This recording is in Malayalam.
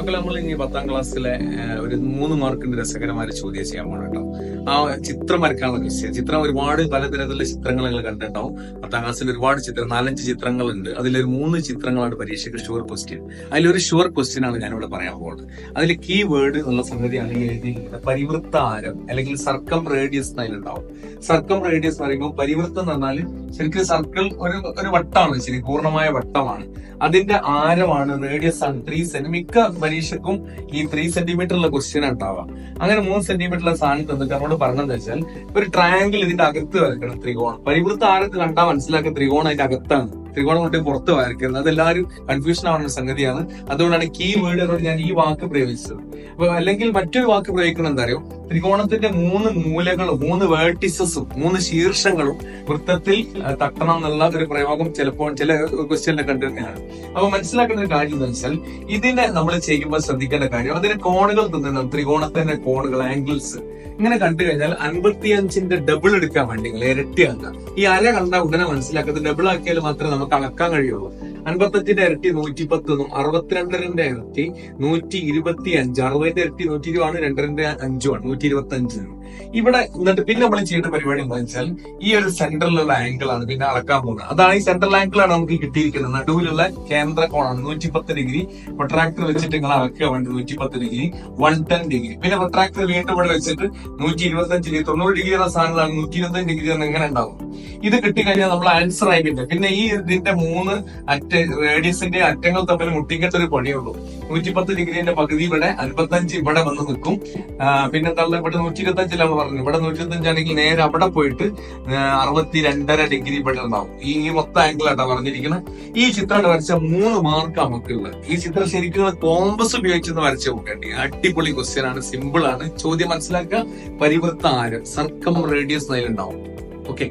മക്കളെ നമ്മൾ ഇനി പത്താം ക്ലാസ്സിലെ ഒരു മൂന്ന് മാർക്കിന്റെ രസകരമായ ചോദ്യം ചെയ്യാൻ പോകണം ആ ചിത്രം വരക്കാനുള്ള ക്വസ്റ്റ്യൻ ചിത്രം ഒരുപാട് പലതരത്തിലുള്ള ചിത്രങ്ങൾ നിങ്ങൾ കണ്ടിട്ടുണ്ടാവും. പത്താം ക്ലാസ്സിൽ ഒരുപാട് ചിത്രം നാലഞ്ച് ചിത്രങ്ങളുണ്ട്. അതിലൊരു മൂന്ന് ചിത്രങ്ങളാണ് പരീക്ഷയ്ക്ക് ഷുവർ ക്വസ്റ്റ്യൻ അതിലൊരു ഷുവർ ക്വസ്റ്റ്യൻ ആണ് ഞാനിവിടെ പറയാൻ പോകുന്നത്. അതിൽ കീ വേർഡ് എന്നുള്ള സംഗതിയാണ് ഈ എഴുതിയിരിക്കുന്നത് പരിവൃത്ത ആരം അല്ലെങ്കിൽ സർക്കം റേഡിയസ് എന്നതിലുണ്ടാവും സർക്കം റേഡിയസ് എന്ന് പറയുമ്പോൾ പരിവൃത്തം എന്ന് പറഞ്ഞാൽ ശരിക്കും സർക്കിൾ ഒരു ഒരു വട്ടമാണ് ശരി പൂർണമായ വട്ടമാണ്. അതിന്റെ ആരമാണ്? റേഡിയസ് ആണ്. ത്രീ സെന്റ് മിക്ക പരീക്ഷക്കും ഈ ത്രീ സെന്റിമീറ്റർ ഉള്ള ക്വസ്റ്റ്യൻ ഉണ്ടാവുക. അങ്ങനെ മൂന്ന് സെന്റിമീറ്റർ ഉള്ള സാധനം തന്നിട്ട് നമ്മളോട് പറഞ്ഞതെന്ന് വെച്ചാൽ ഒരു ട്രയാങ്കിൾ ഇതിന്റെ അകത്ത് വരക്കണം ത്രികോണം. പരിവൃത്ത ആരത്ത് കണ്ടാൽ മനസ്സിലാക്കുക ത്രികോണം അതിന്റെ അകത്താണ്. ത്രികോണം കൊണ്ട് പുറത്ത് വരയ്ക്കുന്നത്. അതെല്ലാവരും കൺഫ്യൂഷൻ ആവുന്ന സംഗതിയാണ്. അതുകൊണ്ടാണ് കീ വേർഡിനോട് ഞാൻ ഈ വാക്ക് പ്രയോഗിച്ചത്. അപ്പൊ അല്ലെങ്കിൽ മറ്റൊരു വാക്ക് പ്രയോഗിക്കണം എന്താ ത്രികോണത്തിന്റെ മൂന്ന് മൂലകളും മൂന്ന് വേർട്ടിസസും മൂന്ന് ശീർഷങ്ങളും വൃത്തത്തിൽ തട്ടണം എന്നുള്ള ഒരു പ്രയോഗം ചിലപ്പോൾ ചില ക്വസ്റ്റ്യനിൽ കണ്ടിരുന്നതാണ് അപ്പൊ മനസ്സിലാക്കേണ്ട ഒരു കാര്യം എന്ന് വെച്ചാൽ ഇതിനെ നമ്മൾ ചെയ്യുമ്പോൾ ശ്രദ്ധിക്കേണ്ട കാര്യം അതിന് കോണുകൾ തന്നിട്ടുണ്ടാവും ത്രികോണത്തിന്റെ കോണുകൾ ആംഗിൾസ് ഇങ്ങനെ കണ്ടു കഴിഞ്ഞാൽ അൻപത്തിയഞ്ചിന്റെ ഡബിൾ എടുക്കാൻ വേണ്ടി ഇരട്ടിയാക്കുക ഈ അര കണ്ട ഉടനെ മനസ്സിലാക്കുന്നത് ഡബിൾ ആക്കിയാൽ മാത്രമേ നമുക്ക് അളക്കാൻ കഴിയുള്ളൂ. അൻപത്തഞ്ചിന്റെ ഇരട്ടി നൂറ്റി പത്തൊന്നും അറുപത്തിരണ്ടരന്റെ ഇരട്ടി നൂറ്റി ഇരുപത്തി അഞ്ച് അറുപതിന്റെ ഇരട്ടി നൂറ്റി ഇരുപതാണ് രണ്ടരന്റെ അഞ്ചുമാണ്. നൂറ്റി ഇരുപത്തി അഞ്ചിനും ഇവിടെ എന്നിട്ട് പിന്നെ നമ്മൾ ചെയ്യേണ്ട പരിപാടി എന്താ വെച്ചാൽ ഈ ഒരു സെന്ററിലുള്ള ആംഗിൾ ആണ് പിന്നെ അളക്കാൻ പോകുന്നത്. അതാണ് ഈ സെൻട്രൽ ആംഗിൾ ആണ് നമുക്ക് കിട്ടിയിരിക്കുന്നത്. നടുവിലുള്ള കേന്ദ്ര കോണാണ് നൂറ്റി പത്ത് ഡിഗ്രി. പ്രൊട്രാക്ടർ വെച്ചിട്ട് നിങ്ങൾ അളക്കുക വേണ്ടത് നൂറ്റി പത്ത് ഡിഗ്രി. One ten degree. പിന്നെ പ്രൊട്രാക്ടർ വീണ്ടും ഇവിടെ വെച്ചിട്ട് നൂറ്റി ഇരുപത്തി അഞ്ച് ഡിഗ്രി തൊണ്ണൂറ് ഡിഗ്രി ഉള്ള സാധനങ്ങളാണ് നൂറ്റി ഇരുപത്തി ഡിഗ്രി എങ്ങനെ ഉണ്ടാവും? ഇത് കിട്ടിക്കഴിഞ്ഞാൽ നമ്മൾ ആൻസർ ആയിക്കില്ല. പിന്നെ ഈ ഇതിന്റെ മൂന്ന് അറ്റ റേഡിയസിന്റെ അറ്റങ്ങൾ തമ്മിൽ മുട്ടിക്കേണ്ട ഒരു പണിയുള്ളൂ. നൂറ്റി പത്ത് ഡിഗ്രിന്റെ പകുതി ഇവിടെ അൻപത്തഞ്ച് ഇവിടെ വന്ന് നിൽക്കും. പിന്നെ തള്ള? ഇവിടെ നൂറ്റി ഇരുപത്തി അഞ്ചിലാണ് പറഞ്ഞത്. ഇവിടെ നൂറ്റി ഇരുപത്തി അഞ്ചാണെങ്കിൽ നേരെ അവിടെ പോയിട്ട് അറുപത്തി രണ്ടര ഡിഗ്രി ഇവിടെ ഉണ്ടാവും. ഈ മൊത്തം ആംഗിൾ ആട്ടാ പറഞ്ഞിരിക്കുന്നത്. ഈ ചിത്രം വരച്ച മൂന്ന് മാർക്ക് നമുക്കുള്ളത്. ഈ ചിത്രം ശരിക്കും കോമ്പസ് ഉപയോഗിച്ചെന്ന് വരച്ച നോക്കേണ്ടി? അടിപൊളി ക്വസ്റ്റ്യൻ ആണ് സിമ്പിൾ ആണ്. ചോദ്യം മനസ്സിലാക്കുക. പരിവൃത്ത ആരം? സർക്കം റേഡിയസ് അതിലുണ്ടാവും ഓക്കെ